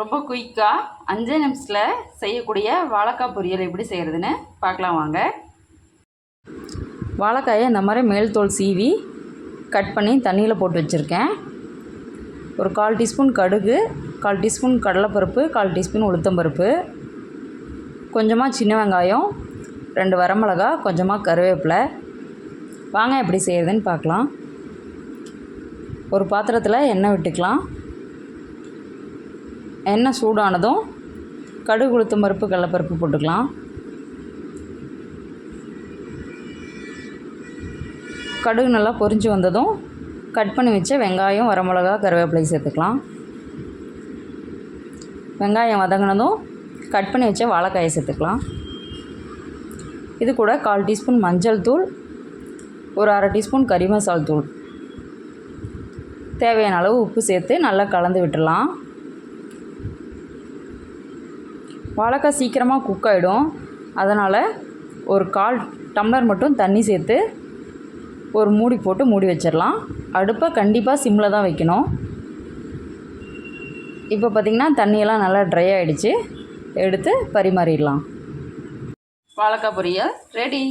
ரொம்ப குயிக்காக அஞ்சே நிமிஷத்தில் செய்யக்கூடிய வாழைக்காய் பொரியல் எப்படி செய்கிறதுன்னு பார்க்கலாம் வாங்க. வாழைக்காயை இந்த மாதிரி மேல் தோல் சீவி கட் பண்ணி தண்ணியில் போட்டு வச்சுருக்கேன். ஒரு கால் டீஸ்பூன் கடுகு கால் டீஸ்பூன் கடலைப்பருப்பு கால் டீஸ்பூன் உளுத்தம்பருப்பு கொஞ்சமாக சின்ன வெங்காயம் ரெண்டு வரமிளகா கொஞ்சமாக கருவேப்பிலை. வாங்க எப்படி செய்கிறதுன்னு பார்க்கலாம். ஒரு பாத்திரத்தில் எண்ணெய் விட்டுக்கலாம். எண்ணெய் சூடானதும் கடுகு உளுத்தம் பருப்பு கடலப்பருப்பு போட்டுக்கலாம். கடுகு நல்லா பொரிஞ்சு வந்ததும் கட் பண்ணி வச்ச வெங்காயம் வரமிளகா கருவேப்பிலை சேர்த்துக்கலாம். வெங்காயம் வதங்கினதும் கட் பண்ணி வச்ச வாழைக்காயை சேர்த்துக்கலாம். இது கூட கால் டீஸ்பூன் மஞ்சள் தூள் ஒரு அரை டீஸ்பூன் கறி மசால் தூள். தேவையான அளவு உப்பு சேர்த்து நல்லா கலந்து விட்டுடலாம். வாழைக்காய் சீக்கிரமாக குக் ஆகிடும் அதனால் ஒரு கால் டம்ளர் மட்டும் தண்ணி சேர்த்து ஒரு மூடி போட்டு மூடி வச்சிடலாம். அடுப்பை கண்டிப்பாக சிம்மில் தான் வைக்கணும். இப்போ பார்த்திங்கன்னா தண்ணியெல்லாம் நல்லா ட்ரை ஆகிடுச்சு எடுத்து பரிமாறிடலாம். வாழைக்காய் பொரியல் ரெடி